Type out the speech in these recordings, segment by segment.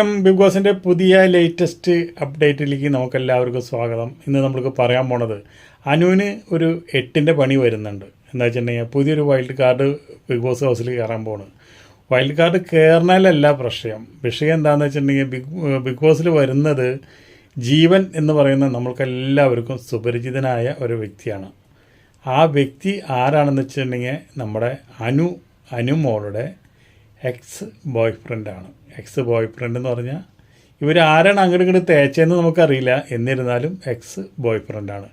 Big ബോസിന്റെ പുതിയ latest അപ്ഡേറ്റിലേക്ക് നമുക്ക് എല്ലാവർക്കും സ്വാഗതം. ഇന്ന് നമ്മൾക്ക് പറയാൻ പോണത് അനുവിന് ഒരു എട്ടിന്റെ പണി വരുന്നുണ്ട്. എന്താ വെച്ചിട്ടുണ്ടെങ്കിൽ പുതിയൊരു വൈൽഡ് കാർഡ് ബിഗ് ബോസ് ഹൗസിൽ കയറാൻ പോണ്. വൈൽഡ് കാർഡ് കയറുന്നതിലല്ല പ്രശ്നം. വിഷയം എന്താണെന്ന് വെച്ചിട്ടുണ്ടെങ്കിൽ ബിഗ് ബിഗ് ബോസിൽ വരുന്നത് ജീവൻ എന്ന് പറയുന്ന നമ്മൾക്കെല്ലാവർക്കും സുപരിചിതനായ ഒരു വ്യക്തിയാണ്. ആ വ്യക്തി ആരാണെന്ന് വെച്ചിട്ടുണ്ടെങ്കിൽ നമ്മുടെ അനു അനുമോളുടെ എക്സ് ബോയ് ഫ്രണ്ടാണ് എക്സ് ബോയ് ഫ്രണ്ട് എന്ന് പറഞ്ഞാൽ ഇവർ ആരാണ് അങ്ങോട്ട് ഇങ്ങോട്ട് തേച്ചതെന്ന് നമുക്കറിയില്ല. എന്നിരുന്നാലും എക്സ് ബോയ് ഫ്രണ്ടാണ്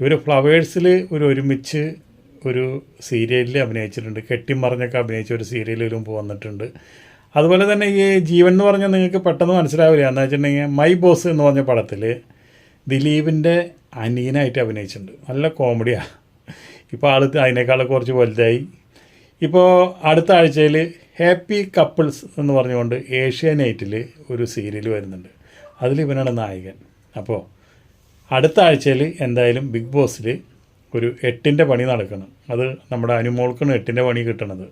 ഇവർ ഫ്ലവേഴ്സിൽ ഒരു ഒരുമിച്ച് ഒരു സീരിയലിൽ അഭിനയിച്ചിട്ടുണ്ട്. കെട്ടിമറിഞ്ഞൊക്കെ അഭിനയിച്ച ഒരു സീരിയലിൽ സീരിയലിലും വന്നിട്ടുണ്ട്. അതുപോലെ തന്നെ ഈ ജീവൻ എന്ന് പറഞ്ഞാൽ നിങ്ങൾക്ക് പെട്ടെന്ന് മനസ്സിലാവില്ല. എന്ന് വെച്ചിട്ടുണ്ടെങ്കിൽ മൈ ബോസ് എന്ന് പറഞ്ഞ പടത്തിൽ ദിലീപിന്റെ അനിയനായിട്ട് അഭിനയിച്ചിട്ടുണ്ട്. നല്ല കോമഡിയാണ് ഇപ്പോൾ ആൾ അതിനേക്കാൾ കുറച്ച് വലുതായി. ഇപ്പോൾ അടുത്ത ആഴ്ചയിൽ ഹാപ്പി കപ്പിൾസ് എന്ന് പറഞ്ഞുകൊണ്ട് ഏഷ്യാനെറ്റിൽ ഒരു സീരിയൽ വരുന്നുണ്ട്. അതിൽ ഇവനാണ് നായകൻ. അപ്പോൾ അടുത്ത ആഴ്ചയിൽ എന്തായാലും ബിഗ് ബോസിൽ ഒരു എട്ടിന്റെ പണി നടക്കണം. അത് നമ്മുടെ അനുമോൾക്കാണ് എട്ടിന്റെ പണി കിട്ടണത്.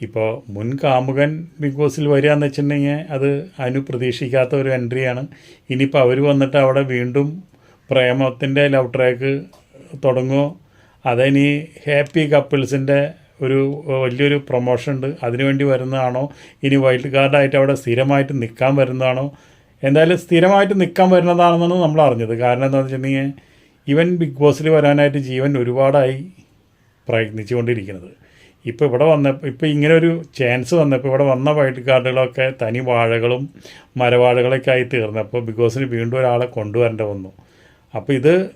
ഇപ്പോൾ മുൻ കാമുകൻ ബിഗ് ബോസിൽ വരിക എന്ന് വെച്ചിട്ടുണ്ടെങ്കിൽ അത് അനു പ്രതീക്ഷിക്കാത്ത ഒരു എൻട്രിയാണ് ഇനിയിപ്പോൾ അവർ വന്നിട്ട് അവിടെ വീണ്ടും പ്രേമത്തിന്റെ ലവ് ട്രാക്ക് തുടങ്ങുമോ? അതിനി ഹാപ്പി കപ്പിൾസിന്റെ ഒരു വലിയൊരു പ്രൊമോഷൻ ഉണ്ട്. അതിനുവേണ്ടി വരുന്നതാണോ? ഇനി വൈൽഡ് കാർഡായിട്ട് അവിടെ സ്ഥിരമായിട്ട് നിൽക്കാൻ വരുന്നതാണോ? എന്തായാലും സ്ഥിരമായിട്ട് നിൽക്കാൻ വരുന്നതാണെന്നാണ് നമ്മൾ അറിഞ്ഞത്. കാരണം എന്താണെന്ന് വെച്ചിട്ടുണ്ടെങ്കിൽ ഇവൻ ബിഗ് ബോസിൽ വരാനായിട്ട് ജീവൻ ഒരുപാടായി പ്രയത്നിച്ചുകൊണ്ടിരിക്കുന്നത്. ഇപ്പോൾ ഇവിടെ വന്ന ഇപ്പോൾ ഇങ്ങനെ ഒരു ചാൻസ് വന്നപ്പോൾ ഇവിടെ വന്ന വൈൽഡ് കാർഡുകളൊക്കെ തനി വാഴകളും മരവാഴകളൊക്കെ ആയി തീർന്നപ്പോൾ ബിഗ് ബോസിന് വീണ്ടും ഒരാളെ കൊണ്ടുവരേണ്ട വന്നു. അപ്പോൾ ഇത്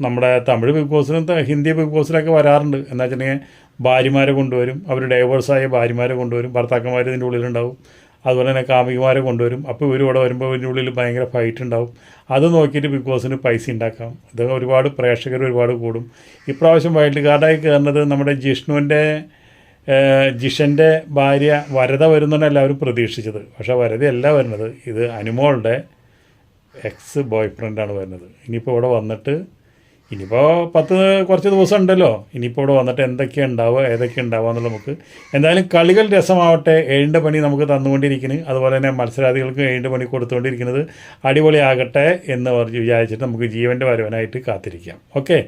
നമ്മുടെ തമിഴ് ബിഗ് ബോസിലും ഹിന്ദി ബിഗ് ബോസിലൊക്കെ വരാറുണ്ട്. എന്താ വെച്ചിട്ടുണ്ടെങ്കിൽ ഭാര്യമാരെ കൊണ്ടുവരും അവർ ഡൈവേഴ്സായ ഭാര്യമാരെ കൊണ്ടുവരും ഭർത്താക്കന്മാർ ഇതിന്റെ ഉള്ളിലുണ്ടാവും. അതുപോലെ തന്നെ കാമികമാരെ കൊണ്ടുവരും. അപ്പോൾ ഇവർ ഇവിടെ വരുമ്പോൾ ഇതിന്റെ ഉള്ളിൽ ഭയങ്കര ഫൈറ്റ് ഉണ്ടാവും. അത് നോക്കിയിട്ട് ബിഗ് ബോസിന് പൈസ ഉണ്ടാക്കാം. ഇത് ഒരുപാട് പ്രേക്ഷകർ ഒരുപാട് കൂടും. ഇപ്രാവശ്യം വൈൽഡ് കാർഡായി കയറുന്നത് നമ്മുടെ ജിഷ്ണുവിന്റെ ജിഷന്റെ ഭാര്യ വരത വരുന്നതാണ് എല്ലാവരും പ്രതീക്ഷിച്ചത്. പക്ഷേ വരതയല്ല വരുന്നത്. ഇത് അനുമോളുടെ എക്സ് ബോയ് ഫ്രണ്ടാണ് വരുന്നത്. ഇനിയിപ്പോൾ ഇവിടെ വന്നിട്ട് ഇനിയിപ്പോൾ പത്ത് കുറച്ച് ദിവസം ഉണ്ടല്ലോ. ഇനിയിപ്പോൾ ഇവിടെ വന്നിട്ട് എന്തൊക്കെ ഉണ്ടാവുക ഏതൊക്കെ ഉണ്ടാവുക എന്നുള്ളത് നമുക്ക് എന്തായാലും കളികൾ രസമാവട്ടെ. ഏഴിന്റെ പണി നമുക്ക് തന്നുകൊണ്ടിരിക്കുന്നു. അതുപോലെ തന്നെ മത്സരാർത്ഥികൾക്ക് ഏഴിന്റെ പണി കൊടുത്തുകൊണ്ടിരിക്കുന്നത് അടിപൊളിയാകട്ടെ എന്ന് പറഞ്ഞ് വിചാരിച്ചിട്ട് നമുക്ക് ജീവന്റെ വരവനായിട്ട് കാത്തിരിക്കാം. ഓക്കെ?